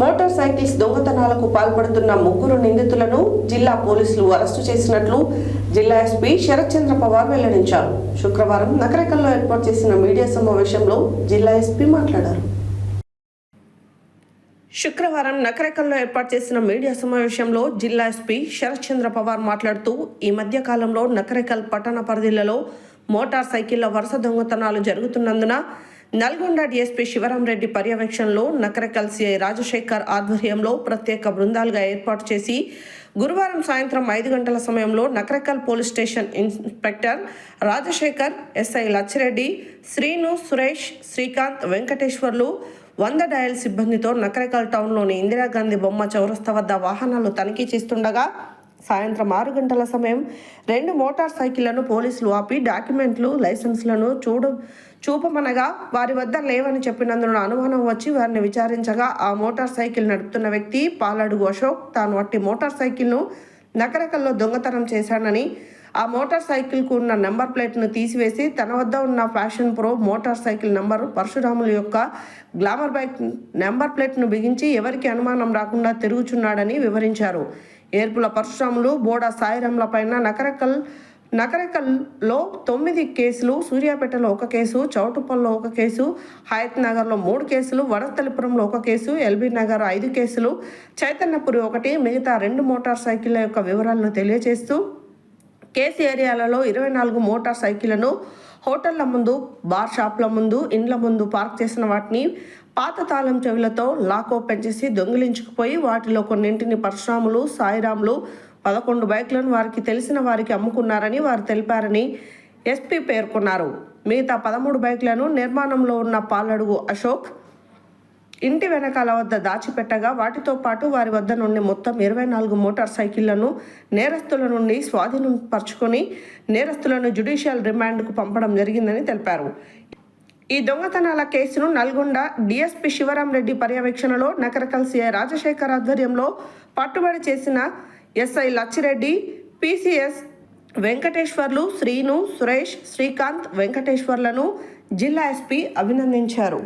Motor cycles దొంగతనాలకు పాల్పడుతున్న ముగ్గురు నిందితులను జిల్లా పోలీసులు అరెస్టు చేసినట్లు జిల్లా ఎస్పీ శరత్చంద్ర పవార్ వెల్లడించారు. శుక్రవారం నకరేకల్లో ఏర్పాటు చేసిన మీడియా సమావేశంలో జిల్లా ఎస్పీ మాట్లాడారు. శుక్రవారం నకరేకల్లో ఏర్పాటు చేసిన మీడియా సమావేశంలో జిల్లా ఎస్పీ శరత్చంద్ర పవార్ మాట్లాడుతూ ఈ మధ్య కాలంలో నకరేకల్ పట్టణ పరిధిలలో మోటార్ సైకిళ్ళ వరుస దొంగతనాలు జరుగుతున్నందున నల్గొండ డీఎస్పీ శివరాం రెడ్డి పర్యవేక్షణలో నకరకల్ సిఐ రాజశేఖర్ ఆధ్వర్యంలో ప్రత్యేక బృందాలుగా ఏర్పాటు చేసి గురువారం సాయంత్రం ఐదు గంటల సమయంలో Nakrekal police station inspector Rajasekhar SI Lachireddy Srinu Suresh Srikanth Venkateswarlu వంద డయల్ సిబ్బందితో నకరకల్ టౌన్లోని ఇందిరాగాంధీ బొమ్మ చౌరస్తా వద్ద వాహనాలు తనిఖీ చేస్తుండగా సాయంత్రం ఆరు గంటల సమయం రెండు మోటార్ సైకిళ్ళను పోలీసులు ఆపి డాక్యుమెంట్లు లైసెన్స్లను చూడు చూపమనగా వారి వద్ద లేవని చెప్పినందున అనుమానం వచ్చి వారిని విచారించగా ఆ మోటార్ సైకిల్ నడుపుతున్న వ్యక్తి పాలడుగు అశోక్. తాను అట్టి మోటార్ సైకిల్ను నకరకల్లో దొంగతనం చేశానని ఆ మోటార్ సైకిల్కు ఉన్న నెంబర్ ప్లేట్ను తీసివేసి తన వద్ద ఉన్న fashion pro motor cycle number పరశురాముల యొక్క గ్లామర్ బైక్ నెంబర్ ప్లేట్ను బిగించి ఎవరికి అనుమానం రాకుండా తిరుగుచున్నాడని వివరించారు. ఏర్పుల పరశురాములు బోడా సాయిరంల పైన నకరకల్ నకరకల్లో తొమ్మిది కేసులు సూర్యాపేటలో ఒక కేసు చౌటుప్పల్లో ఒక కేసు హయత్ నగర్లో మూడు కేసులు వడతలిపురంలో ఒక కేసు ఎల్బీ నగర్ ఐదు కేసులు చైతన్యపురి ఒకటి మిగతా రెండు మోటార్ సైకిళ్ళ యొక్క వివరాలను తెలియజేస్తూ కేసు ఏరియాలలో ఇరవై నాలుగు మోటార్ సైకిళ్ళను హోటళ్ళ ముందు బార్ షాప్ల ముందు ఇండ్ల ముందు పార్క్ చేసిన వాటిని పాత తాళం చెవులతో లాక్ ఓపెన్ చేసి దొంగిలించుకుపోయి వాటిలో కొన్నింటిని పరశురాములు సాయిరాములు పదకొండు బైక్లను వారికి తెలిసిన వారికి అమ్ముకున్నారని వారు తెలిపారని ఎస్పీ పేర్కొన్నారు. మిగతా పదమూడు బైక్లను నిర్మాణంలో ఉన్న పాలడుగు అశోక్ ఇంటి వెనకాల వద్ద దాచిపెట్టగా వాటితో పాటు వారి వద్ద నుండి మొత్తం ఇరవై నాలుగు మోటార్ సైకిళ్ళను నేరస్తుల నుండి స్వాధీనం పరుచుకొని నేరస్తులను జ్యుడిషియల్ రిమాండ్కు పంపడం జరిగిందని తెలిపారు. ఈ దొంగతనాల కేసును నల్గొండ డిఎస్పి శివరాం రెడ్డి పర్యవేక్షణలో నకరకల్ సిఐ రాజశేఖర్ ఆధ్వర్యంలో పట్టుబడి చేసిన ఎస్ఐ లచ్చిరెడ్డి పిసిఎస్ వెంకటేశ్వర్లు శ్రీను సురేష్ శ్రీకాంత్ వెంకటేశ్వర్లను జిల్లా ఎస్పీ అభినందించారు.